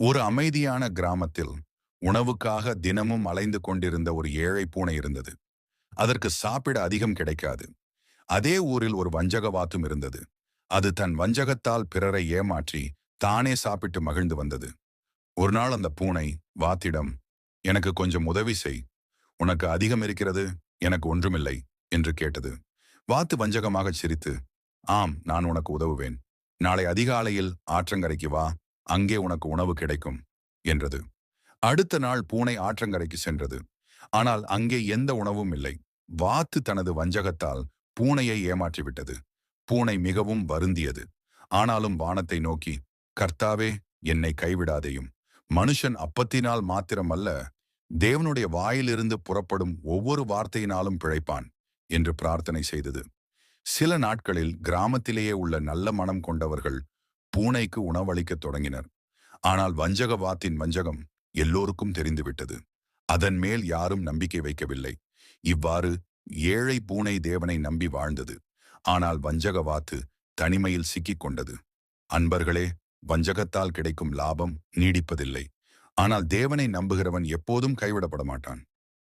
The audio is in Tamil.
ஒரு அமைதியான கிராமத்தில் உணவுக்காக தினமும் அலைந்து கொண்டிருந்த ஒரு ஏழை பூனை இருந்தது. அதற்கு சாப்பிட அதிகம் கிடைக்காது. அதே ஊரில் ஒரு வஞ்சகவாத்தும் இருந்தது. அது தன் வஞ்சகத்தால் பிறரை ஏமாற்றி தானே சாப்பிட்டு மகிழ்ந்து வந்தது. ஒரு நாள் அந்த பூனை வாத்திடம் எனக்கு கொஞ்சம் உதவி செய். உனக்கு அதிகம் இருக்கிறது எனக்கு ஒன்றுமில்லை என்று கேட்டது. வாத்து வஞ்சகமாகச் சிரித்து ஆம் நான் உனக்கு உதவுவேன். நாளை அதிகாலையில் ஆற்றங்கரைக்கு வா. அங்கே உனக்கு உணவு கிடைக்கும் என்றது. அடுத்த நாள் பூனை ஆற்றங்கரைக்கு சென்றது. ஆனால் அங்கே எந்த உணவும் இல்லை. வாத்து தனது வஞ்சகத்தால் பூனையை ஏமாற்றிவிட்டது. பூனை மிகவும் வருந்தியது. ஆனாலும் வானத்தை நோக்கி கர்த்தாவே என்னை கைவிடாதேயும். மனுஷன் அப்பத்தினால் மாத்திரமல்ல தேவனுடைய வாயிலிருந்து புறப்படும் ஒவ்வொரு வார்த்தையினாலும் பிழைப்பான் என்று பிரார்த்தனை செய்தது. சில நாட்களில் கிராமத்திலேயே உள்ள நல்ல மனம் கொண்டவர்கள் பூனைக்கு உணவளிக்கத் தொடங்கினர். ஆனால் வஞ்சக வாத்தின் வஞ்சகம் எல்லோருக்கும் தெரிந்துவிட்டது. அதன் மேல் யாரும் நம்பிக்கை வைக்கவில்லை. இவ்வாறு ஏழை பூனை தேவனை நம்பி வாழ்ந்தது. ஆனால் வஞ்சக வாத்து தனிமையில் சிக்கிக் கொண்டது. அன்பர்களே வஞ்சகத்தால் கிடைக்கும் லாபம் நீடிப்பதில்லை. ஆனால் தேவனை நம்புகிறவன் எப்போதும் கைவிடப்பட மாட்டான்